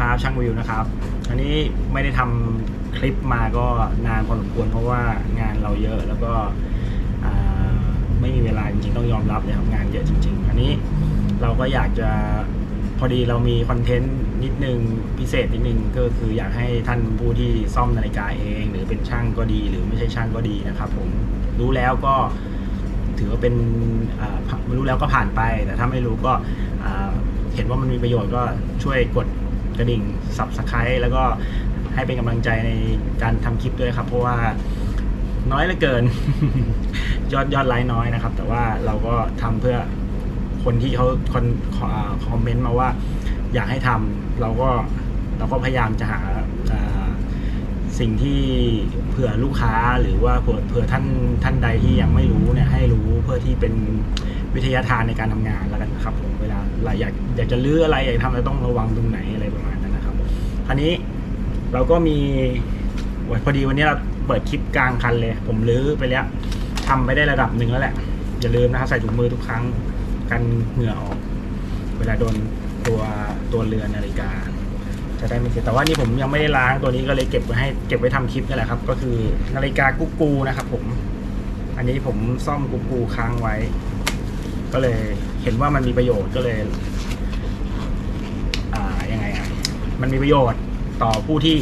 นะครับช่างวิวนะครับ อันนี้ไม่ได้ทำคลิปมาก็นานพอสมควรเพราะว่างานเราเยอะแล้วก็ไม่มีเวลาจริงๆต้องยอมรับเลยครับงานเยอะจริง ๆ อันนี้เราก็อยากจะพอดีเรามีคอนเทนต์นิดนึงพิเศษนิดนึงก็คืออยากให้ท่านผู้ที่ซ่อมนาฬิกาเอง หรือเป็นช่างก็ดี หรือไม่ใช่ช่างก็ดีนะครับ ผมรู้แล้วก็ถือว่าเป็นรู้แล้วก็ผ่านไป แต่ถ้าไม่รู้ก็เห็นว่ามันมีประโยชน์ก็ช่วยกด กระดิ่ง subscribe แล้วก็ให้เป็นกำลังใจในการทำคลิปด้วยครับ เพราะว่าน้อยเหลือเกิน ยอดยอดไลค์น้อยนะครับ แต่ว่าเราก็ทำเพื่อคนที่เขาคอนคอมเมนต์มาว่าอยากให้ทำเราก็เราก็พยายามจะหาสิ่งที่เผื่อลูกค้าหรือว่าเผื่อเผื่อท่านท่านใดที่ยังไม่รู้เนี่ยให้รู้เพื่อที่เป็นวิทยาทานในการทำงานแล้วกันครับผมเวลาเราอยากอยากจะลื้ออะไรอยากทำอะไรต้องระวังตรงไหนอะไร ครับคราวนี้เราก็มีพอดีวันนี้เราเปิดคลิปกลางคันเลย ผมลื้อไปแล้วทำไปได้ระดับหนึ่งแล้วแหละ อย่าลืมนะครับใส่ถุงมือทุกครั้งกันเหงื่อออก เวลาโดนตัวตัวเรือนนาฬิกา จะได้ไม่เสียแต่ว่านี่ผมยังไม่ได้ล้างตัวนี้ก็เลยเก็บไว้ให้เก็บไว้ทำคลิปนี่แหละครับ ก็คือนาฬิกากุ๊กกูนะครับ ผม อันนี้ผมซ่อมกุ๊กกูค้างไว้ ก็เลยเห็นว่ามันมีประโยชน์ก็เลย อ่ายังไงอะมันมีประโยชน์ ต่อผู้ที่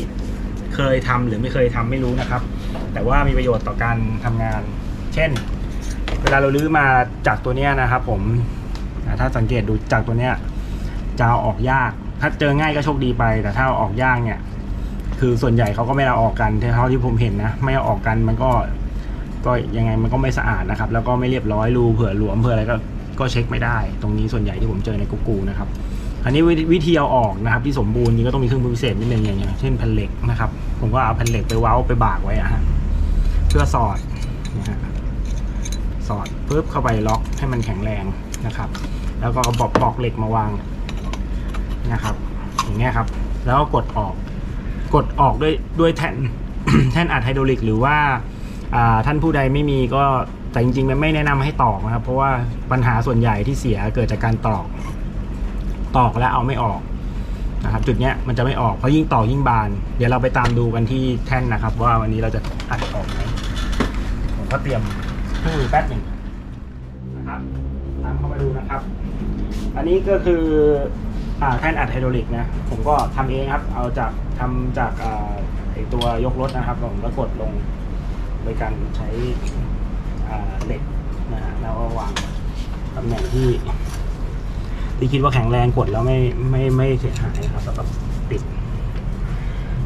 เคยทำหรือไม่เคยทำไม่รู้นะครับ แต่ว่ามีประโยชน์ต่อการทำงาน เช่น เวลาเราลื้อมาจากตัวเนี้ยนะครับ ผมถ้าสังเกตดูจากตัวเนี้ยจะเอาออกยาก ถ้าเจอง่ายก็โชคดีไป แต่ถ้าอาออกยากเนี่ย คือส่วนใหญ่เขาก็ไม่เอาออกกันเท่าที่ผมเห็นนะ ไม่เอาออกกันมันก็ก็ยังไงมันก็ไม่สะอาดนะครับ แล้วก็ไม่เรียบร้อยรูเผื่อหลวมเผื่ออะไรก็ก็เช็คไม่ได้ ตรงนี้ส่วนใหญ่ที่ผมเจอในกูกูนะครับ อันนี้วิธีเอาออกนะครับ ที่สมบูรณ์นี่ก็ต้องมีเครื่องมือพิเศษนิดนึงอย่างเงี้ยเช่นแผ่นเหล็กนะครับ ผมก็เอาแผ่นเหล็กไปเว้าไปบากไว้อะฮะเพื่อสอดนะฮะสอดปุ๊บเข้าไปล็อกให้มันแข็งแรงนะครับ แล้วก็เอาปอกปอกเหล็กมาวางนะครับ อย่างเงี้ยครับ แล้วก็กดออก กดออกด้วยด้วยแท่นแท่นอัดไฮดรอลิก หรือว่าอ่าท่านผู้ใดไม่มีก็แต่จริงๆมันไม่แนะนำให้ตอกนะครับ เพราะว่าปัญหาส่วนใหญ่ที่เสียเกิดจากการตอก ตอกแล้วเอาไม่ออกนะครับจุดเนี้ยมันจะไม่ออกเพราะยิ่งตอกยิ่งบาน เดี๋ยวเราไปตามดูกันที่แท่นนะครับ ว่าวันนี้เราจะอัดออกไหมผมก็เตรียมเครื่องมือแป๊บหนึ่งนะครับตามเข้ามาดูนะครับ อันนี้ก็คืออแท่นอัดไฮดรอลิกนะผมก็ทำเองครับ เอาจากทำจากอ่าไอตัวยกรถนะครับผมแล้วกดลงโดยการใช้อ่าเหล็กนะฮะแล้วก็วางตำแหน่งที่ ที่คิดว่าแข็งแรงกดแล้วไม่ไม่ไม่เสียหายนะครับแล้วก็ปิด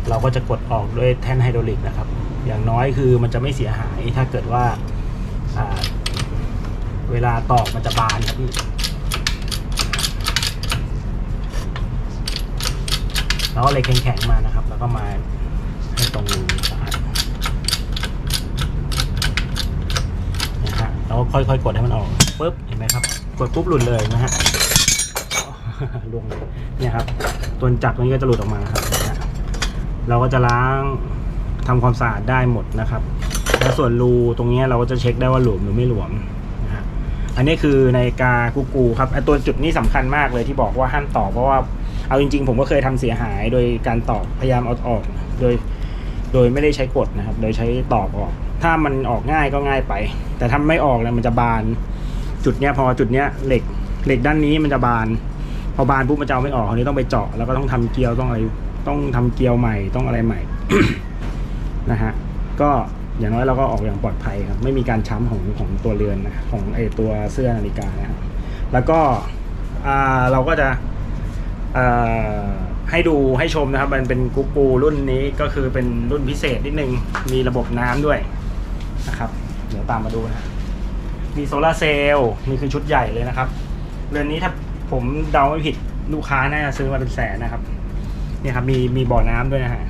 เราก็จะกดออกด้วยแท่นไฮดรอลิกนะครับ อย่างน้อยคือมันจะไม่เสียหายถ้าเกิดว่าเวลาตอกมันจะบานครับพี่แล้วก็เลยแข็งๆมานะครับ แล้วก็มาให้ตรงรูสะอาดนะฮะแล้วก็ค่อยๆกดให้มันออกปุ๊บเห็นไหมครับ กดปุ๊บหลุดเลยนะฮะ ลวงเนี่ยครับ ตัวจักรตัวนี้ก็จะหลุดออกมาครับ เราก็จะล้างทำความสะอาดได้หมดนะครับ แล้วส่วนรูตรงนี้เราก็จะเช็คได้ว่าหลวมหรือไม่หลวมนะฮะอันนี้คือในกากูกูครับไอตัวจุดนี้สำคัญมากเลยที่บอกว่าห้ามตอกเพราะว่าเอาจริง ๆ ผมก็เคยทำเสียหาย โดยการตอกพยายามเอาออกโดยโดยไม่ได้ใช้กดนะครับ โดยใช้ตอกออก ถ้ามันออกง่ายก็ง่ายไป แต่ถ้าไม่ออกเนี่ยมันจะบาน จุดเนี้ยพอจุดเนี้ยเหล็กเหล็กด้านนี้มันจะบาน พอบานปุ๊บมันจะเอาไม่ออกคราวนี้ต้องไปเจาะแล้วก็ต้องทำเกลียวต้องอะไรต้องทำเกลียวใหม่ต้องอะไรใหม่นะฮะก็อย่างน้อยเราก็ออกอย่างปลอดภัยครับ ไม่มีการช้ำของของตัวเรือนนะของไอตัวเสื้อนาฬิกานะครับแล้วก็เราก็จะให้ดูให้ชมนะครับ มันเป็นกุ๊กกูรุ่นนี้ก็คือเป็นรุ่นพิเศษนิดนึง มีระบบน้ำด้วยนะครับ เดี๋ยวตามมาดูนะฮะมีโซลาร์เซลล์นี่คือชุดใหญ่เลยนะครับ เรือนนี้ถ้า ผมเดาไม่ผิดลูกค้าน่าจะซื้อมาเป็นแสนนะครับ เนี่ยครับมีมีบ่อน้ำด้วยนะฮะ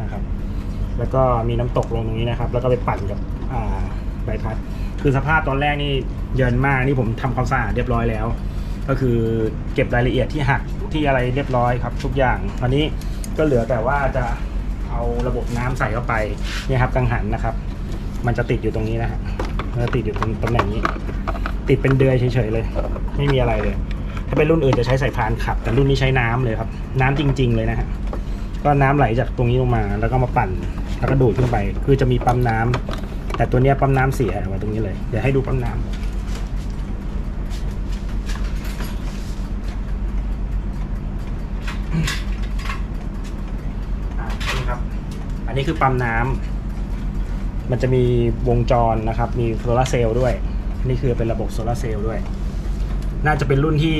นะครับ แล้วก็มีน้ำตกลงตรงนี้นะครับ แล้วก็ไปปั่นกับอ่าใบพัด คือสภาพตอนแรกนี่เยินมากนี่ผมทำความสะอาดเรียบร้อยแล้ว ก็คือเก็บรายละเอียดที่หักที่อะไรเรียบร้อยครับ ทุกอย่างอันนี้ก็เหลือแต่ว่าจะเอาระบบน้ำใส่เข้าไปเนี่ยครับกังหันนะครับ มันจะติดอยู่ตรงนี้นะฮะมันจะติดอยู่ตรงตำแหน่งนี้ ติดเป็นเดือยเฉยๆเลย ไม่มีอะไรเลย ถ้าเป็นรุ่นอื่นจะใช้สายพานขับ แต่รุ่นนี้ใช้น้ำเลยครับ น้ำจริง ๆเลยนะฮะก็น้ำไหลจากตรงนี้ลงมา แล้วก็มาปั่น แล้วก็ดูดขึ้นไป คือจะมีปั๊มน้ำแต่ตัวนี้ปั๊มน้ำเสียไว้ตรงนี้เลย เดี๋ยวให้ดูปั๊มน้ำอ่านี่ครับอันนี้คือปั๊มน้ำมันจะมีวงจรนะครับ มีโซลาเซลล์ด้วย นี่คือเป็นระบบโซลาเซลล์ด้วย น่าจะเป็นรุ่นที่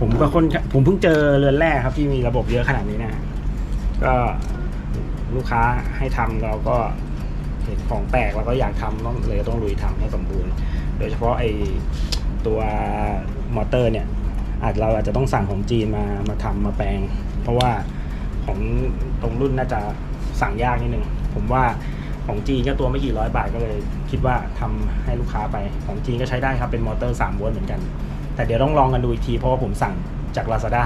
ผมก็คนผมเพิ่งเจอเรือนแรกครับที่มีระบบเยอะขนาดนี้นะก็ลูกค้าให้ทำเราก็เห็นของแปลกเราก็อยากทำต้องเลยต้องลุยทำให้สมบูรณ์ โดยเฉพาะไอตัวมอเตอร์เนี่ย อาจเราอาจจะต้องสั่งของจีนมามาทำมาแปลง เพราะว่าของตรงรุ่นน่าจะสั่งยากนิดนึงผมว่าของจีนก็ตัวไม่กี่ร้อยบาทก็เลย คิดว่าทำให้ลูกค้าไปของจีนก็ใช้ได้ครับเป็นมอเตอร์3โวลต์เหมือนกัน แต่เดี๋ยวต้องลองกันดูอีกทีเพราะว่าผมสั่งจาก Lazada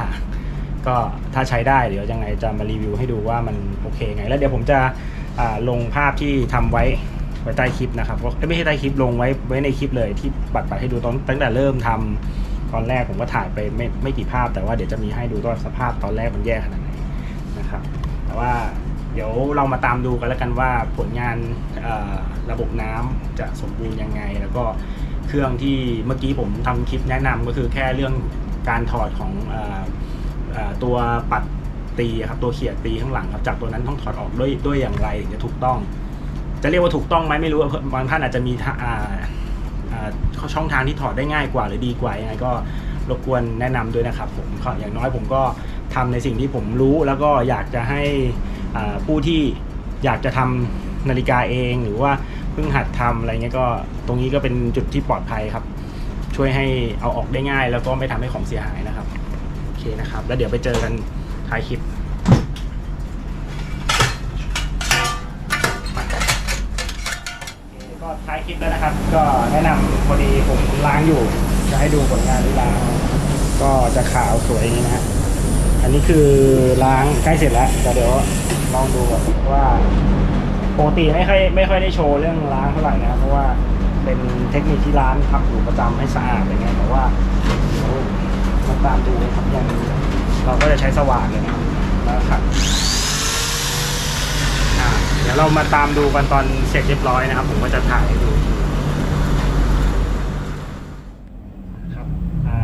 ก็ถ้าใช้ได้เดี๋ยวยังไงจะมารีวิวให้ดูว่ามันโอเคไง แล้วเดี๋ยวผมจะลงภาพที่ทำไว้ไว้ใต้คลิปนะครับก็ไม่ใช่ใต้คลิปลงไว้ไว้ในคลิปเลยที่ปัดปัดให้ดูตอนตั้งแต่เริ่มทำตอนแรกผมก็ถ่ายไปไม่ไม่กี่ภาพ แต่ว่าเดี๋ยวจะมีให้ดูว่าสภาพตอนแรกมันแย่ขนาดไหนนะครับ แต่ว่าเดี๋ยวเรามาตามดูกันแล้วกันว่าผลงานระบบน้ำจะสมบูรณ์ยังไง แล้วก็ เครื่องที่เมื่อกี้ผมทำคลิปแนะนำก็คือแค่เรื่องการถอดของออตัวปัดตีครับตัวเขียดตีข้างหลังครับจากตัวนั้นต้องถอดออกด้วยด้วยอย่างไรถึงจะถูกต้อง จะเรียกว่าถูกต้องไหมไม่รู้บางท่านอาจจะมีช่องทางที่ถอดได้ง่ายกว่าหรือดีกว่ายังไงก็รบกวนแนะนำด้วยนะครับผมอย่างน้อยผมก็ทำในสิ่งที่ผมรู้แล้วก็อยากจะให้ผู้ที่อยากจะทำนาฬิกาเอง หรือว่า เพิ่งหัดทำอะไรเงี้ยก็ตรงนี้ก็เป็นจุดที่ปลอดภัยครับ ช่วยให้เอาออกได้ง่าย แล้วก็ไม่ทำให้ของเสียหายนะครับโอเคนะครับ แล้วเดี๋ยวไปเจอกันท้ายคลิปก็ท้ายคลิปแล้วนะครับ ก็แนะนำพอดีผมล้างอยู่ จะให้ดูผลงานที่ล้างก็จะขาวสวยอย่างนี้นะฮะอันนี้คือล้างใกล้เสร็จแล้วแต่เดี๋ยวลองดูก่อนว่า ปกติไม่ค่อยไม่ค่อยได้โชว์เรื่องล้างเท่าไหร่นะเพราะว่าเป็นเทคนิคที่ร้านทำอยู่ประจำให้สะอาดอะไรเงี้ยแต่ว่าเดี๋ยวมาตามดูครับอย่างเราก็จะใช้สว่านเลยนะครับแล้วขัดอ่าเดี๋ยวเรามาตามดูกันตอนเสร็จเรียบร้อยนะครับ ผมก็จะถ่ายให้ดูครับอ่า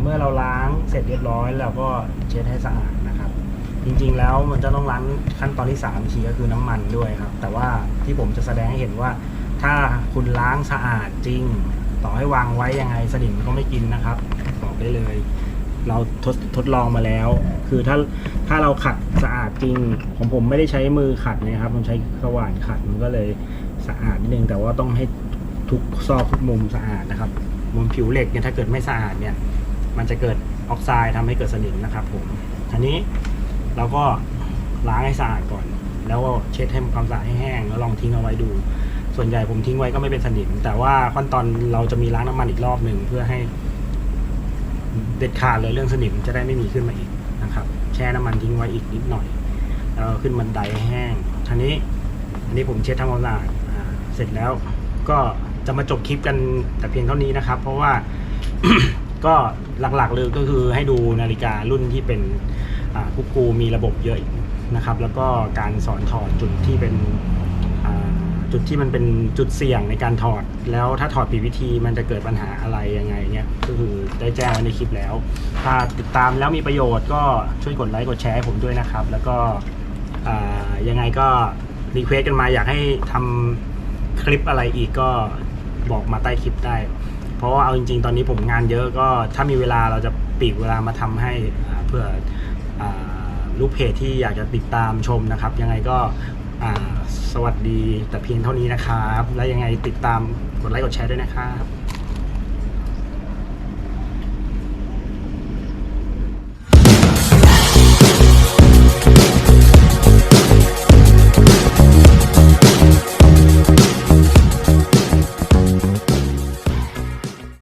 เมื่อเราล้างเสร็จเรียบร้อยเราก็เช็ดให้สะอาดนะครับ จริงๆ แล้วมันจะต้องล้างขั้นตอนที่3ทีก็คือน้ำมันด้วยครับ แต่ว่าที่ผมจะแสดงให้เห็นว่า ถ้าคุณล้างสะอาดจริง ต่อให้วางไว้ยังไงสนิมก็ไม่กินนะครับ บอกได้เลย เราทดทดลองมาแล้ว คือถ้าถ้าเราขัดสะอาดจริงของผมไม่ได้ใช้มือขัดนะครับผมใช้สว่านขัดมันก็เลยสะอาดนิดนึงแต่ว่าต้องให้ทุกซอกทุกมุมสะอาดนะครับมุมผิวเหล็กเนี่ยถ้าเกิดไม่สะอาดเนี่ย มันจะเกิดออกไซด์ทำให้เกิดสนิมนะครับ ผมอันนี้ เราก็ล้างให้สะอาดก่อน แล้วก็เช็ดให้ความสะอาดให้แห้งแล้วลองทิ้งเอาไว้ดู ส่วนใหญ่ผมทิ้งไว้ก็ไม่เป็นสนิม แต่ว่าขั้นตอนเราจะมีล้างน้ำมันอีกรอบหนึ่งเพื่อให้เด็ดขาดเลยเรื่องสนิมจะได้ไม่มีขึ้นมาอีกนะครับ แช่น้ำมันทิ้งไว้อีกนิดหน่อยแล้วขึ้นบันไดให้แห้งทีนี้อันนี้ผมเช็ดทำความสะอาดเสร็จแล้วก็จะมาจบคลิปกันแต่เพียงเท่านี้นะครับ เพราะว่าก็หลักๆเลยก็คือให้ดูนาฬิการุ่นที่เป็น อ่ากุ๊กกูมีระบบเยอะนะครับ แล้วก็การสอนถอดจุดที่เป็นจุดที่มันเป็นจุดเสี่ยงในการถอด แล้วถ้าถอดผิดวิธีมันจะเกิดปัญหาอะไรยังไงเนี่ยก็คือได้แจ้งไว้ในคลิปแล้ว ถ้าติดตามแล้วมีประโยชน์ก็ช่วยกดไลค์กดแชร์ให้ผมด้วยนะครับ แล้วก็ยังไงก็รีเควสกันมาอยากให้ทำคลิปอะไรอีกก็บอกมาใต้คลิปได้ เพราะว่าเอาจริง ๆ ตอนนี้ผมงานเยอะก็ถ้ามีเวลาเราจะปลีกเวลามาทำให้เพื่อ ลูกเพจที่อยากจะติดตามชมนะครับ ยังไงก็สวัสดีแต่เพียงเท่านี้นะครับ และยังไงติดตามกดไลค์กดแชร์ด้วยนะครับ